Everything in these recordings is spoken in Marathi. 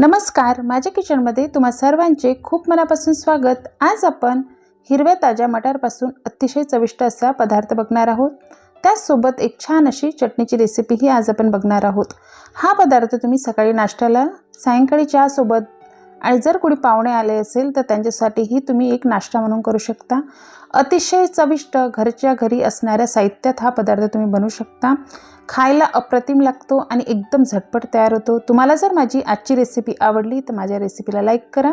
नमस्कार माझ्या किचनमध्ये तुम्हा सर्वांचे खूप मनापासून स्वागत. आज आपण हिरव्या ताज्या मटारपासून अतिशय चविष्ट असा पदार्थ बघणार आहोत. त्याचसोबत एक छान अशी चटणीची रेसिपीही आज आपण बघणार आहोत. हा पदार्थ तुम्ही सकाळी नाश्त्याला सायंकाळी चहासोबत आणि जर कोणी पाहुणे आले असेल तर त्यांच्यासाठीही तुम्ही एक नाश्ता म्हणून करू शकता. अतिशय चविष्ट घरच्या घरी असणाऱ्या साहित्यात हा पदार्थ तुम्ही बनवू शकता. खायला अप्रतिम लागतो आणि एकदम झटपट तयार होतो. तुम्हाला जर माझी आजची रेसिपी आवडली तर माझ्या रेसिपीला लाईक करा.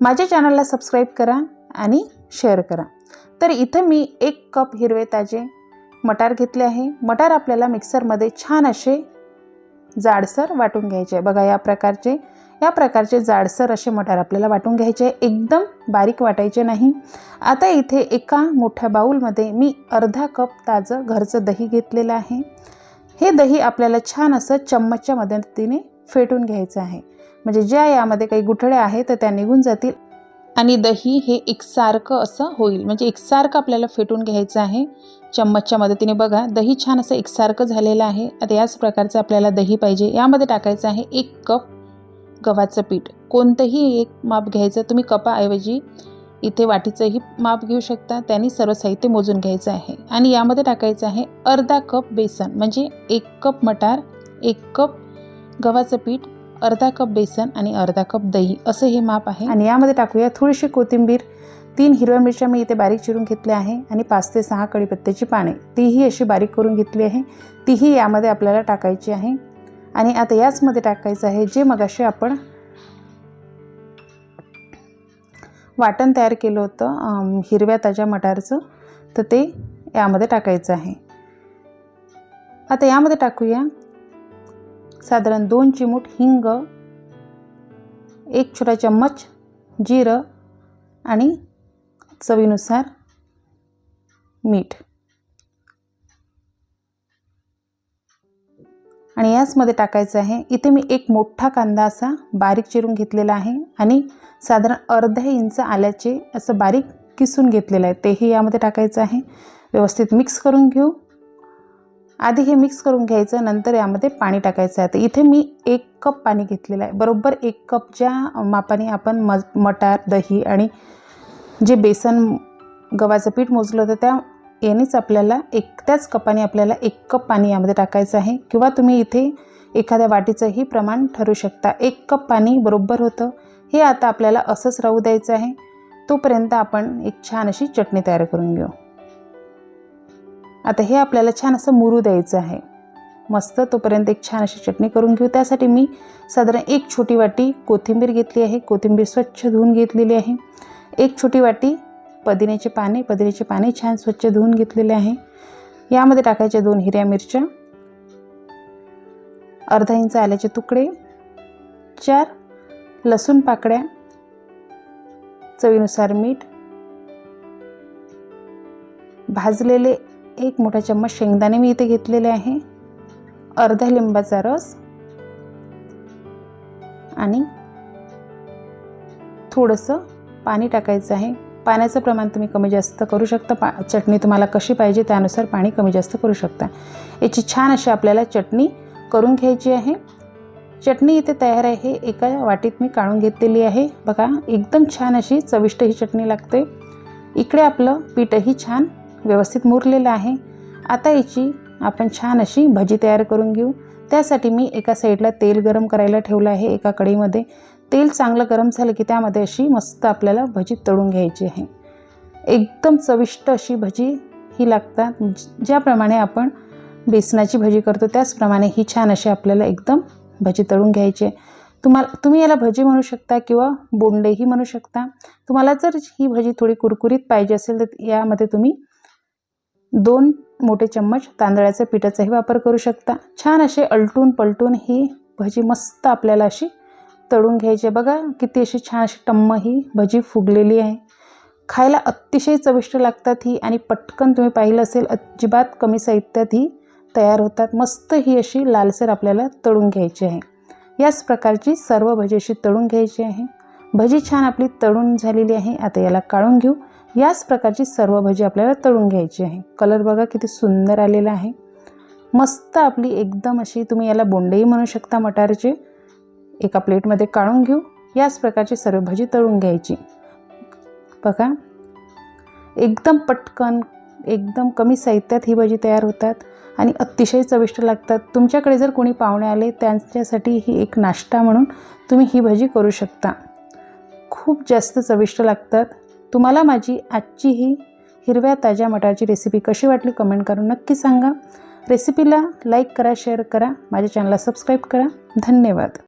माझ्या चॅनलला सबस्क्राईब करा आणि शेअर करा. तर इथं मी एक कप हिरवे ताजे मटार घेतले आहे. मटार आपल्याला मिक्सरमध्ये छान असे जाडसर वाटून घ्यायचे बघा या प्रकारचे. या प्रकारचे जाडसर असे मटार आपल्याला वाटून घ्यायचे आहे एकदम बारीक वाटायचे नाही. आता इथे एका मोठ्या बाऊलमध्ये मी अर्धा कप ताजं घरचं दही घेतलेलं आहे. हे दही आपल्याला छान असं चम्मचच्या मदतीने फेटून घ्यायचं आहे. म्हणजे ज्या यामध्ये काही गुठळ्या आहेत तर त्या निघून जातील. आणि दही हे एकसारखं असं होईल. म्हणजे एकसारखं आपल्याला फेटून घ्यायचं आहे. चम्मचच्या मदतीने बघा दही छान असं एकसारखं झालेलं आहे. आता याच प्रकारचं आपल्याला दही पाहिजे. यामध्ये टाकायचं आहे एक कप गव्हाचं पीठ. कोणतंही एक माप घ्यायचं तुम्ही कपाऐवजी इथे वाटीचंही माप घेऊ शकता. त्यांनी सर्व साहित्य मोजून घ्यायचं आहे. आणि यामध्ये टाकायचं आहे अर्धा कप बेसन म्हणजे एक कप मटार एक कप गव्हाचं पीठ अर्धा कप बेसन आणि अर्धा कप दही असं हे माप आहे. आणि यामध्ये टाकूया थोडीशी कोथिंबीर तीन हिरव्या मिरच्या मी इथे बारीक चिरून घेतल्या आहे आणि पाच ते सहा कढीपत्त्याची पाने. तीही अशी बारीक करून घेतली आहे. तीही यामध्ये आपल्याला टाकायची आहे. आणि आता याचमध्ये टाकायचं आहे जे मगाशी आपण वाटण तयार केलं होतं हिरव्या ताज्या मटारचं तर ते यामध्ये टाकायचं आहे. आता यामध्ये टाकूया साधारण दोन चिमूट हिंग एक छोटा चम्मच जिरं आणि चवीनुसार मीठ. आणि याचमध्ये टाकायचं आहे. इथे मी एक मोठा कांदा असा बारीक चिरून घेतलेला आहे आणि साधारण अर्धा इंच आल्याचे असं बारीक किसून घेतलेलं आहे. तेही यामध्ये टाकायचं आहे. व्यवस्थित मिक्स करून घेऊ. आधी हे मिक्स करून घ्यायचं नंतर यामध्ये पाणी टाकायचं आहे. तर इथे मी एक कप पाणी घेतलेलं आहे. बरोबर एक कप ज्या मापाने आपण म मटार दही आणि जे बेसन गव्हाचं पीठ मोजलं होतं त्या यानेच आपल्याला एक त्याच कपाने आपल्याला एक कप पाणी यामध्ये टाकायचं आहे. किंवा तुम्ही इथे एखाद्या वाटीचंही प्रमाण ठरू शकता. एक कप पाणी बरोबर होतं. हे आता आपल्याला असंच राहू द्यायचं आहे. तोपर्यंत आपण एक छान अशी चटणी तयार करून घेऊ. आता हे आपल्याला छान असं मुरू द्यायचं आहे. मस्त तोपर्यंत एक छान अशी चटणी करून घेऊ. त्यासाठी मी साधारण एक छोटी वाटी कोथिंबीर घेतली आहे. कोथिंबीर स्वच्छ धुवून घेतलेली आहे. एक छोटी वाटी पदिन्याचे पाने पदिन्याचे पाने छान स्वच्छ धुवून घेतलेले आहे. यामध्ये टाकायचे दोन हिरव्या मिरच्या अर्धा इंच आल्याचे तुकडे चार लसूण पाकळ्या चवीनुसार मीठ भाजलेले एक मोठा चम्मच शेंगदाणे मी इथे घेतलेले आहे अर्धा लिंबाचा रस आणि थोडंसं पाणी टाकायचं आहे. पाण्याचं प्रमाण तुम्ही कमी जास्त करू शकता. पा चटणी तुम्हाला कशी पाहिजे त्यानुसार पाणी कमी जास्त करू शकता. याची छान अशी आपल्याला चटणी करून घ्यायची आहे. चटणी इथे तयार आहे. एका वाटीत मी काढून घेतलेली आहे. बघा एकदम छान अशी चविष्ट ही चटणी लागते. इकडे आपलं पीठही छान व्यवस्थित मुरलेलं आहे. आता याची आपण छान अशी भजी तयार करून घेऊ. त्यासाठी मी एका साईडला तेल गरम करायला ठेवलं आहे एका कढईमध्ये. तेल चांगलं गरम झालं की त्यामध्ये अशी मस्त आपल्याला भजी तळून घ्यायची आहे. एकदम चविष्ट अशी भजी ही लागतात. ज- ज्याप्रमाणे आपण बेसनाची भजी करतो त्याचप्रमाणे ही छान अशी आपल्याला एकदम भजी तळून घ्यायची आहे. तुम्हाला तुम्ही याला भजी म्हणू शकता किंवा बोंडेही म्हणू शकता. तुम्हाला जर ही भजी थोडी कुरकुरीत पाहिजे असेल तर यामध्ये तुम्ही दोन मोठे चम्मच तांदळाच्या पिठाचाही वापर करू शकता. छान असे अलटून पलटून ही भजी मस्त आपल्याला अशी तळून घ्यायची आहे. बघा किती अशी छान अशी टम्म ही भजी फुगलेली आहे. खायला अतिशय चविष्ट लागतात ही आणि पटकन तुम्ही पाहिलं असेल अजिबात कमी साहित्यात ही तयार होतात. मस्त ही अशी लालसर आपल्याला तळून घ्यायची आहे. याच प्रकारची सर्व भजी अशी तळून घ्यायची आहे. भजी छान आपली तळून झालेली आहे. आता याला काढून घेऊ. याच प्रकारची सर्व भजी आपल्याला तळून घ्यायची आहे. कलर बघा किती सुंदर आलेला आहे. मस्त आपली एकदम अशी तुम्ही याला बोंडेही म्हणू शकता मटारचे. एका प्लेटमध्ये काढून घेऊ. याच प्रकारची सर्व भजी तळून घ्यायची. बघा. एकदम पटकन एकदम कमी साहित्यात ही भजी तयार होतात आणि अतिशय चविष्ट लागतात. तुमच्याकडे जर कोणी पाहुणे आले त्यांच्यासाठी ही एक नाश्ता म्हणून तुम्ही ही भजी करू शकता. खूप जास्त चविष्ट लागतात. तुम्हाला माझी आजची ही हिरव्या ताज्या मटारची रेसिपी कशी वाटली कमेंट करून नक्की सांगा. रेसिपीला लाईक करा शेअर करा. माझ्या चॅनलला सबस्क्राईब करा. धन्यवाद.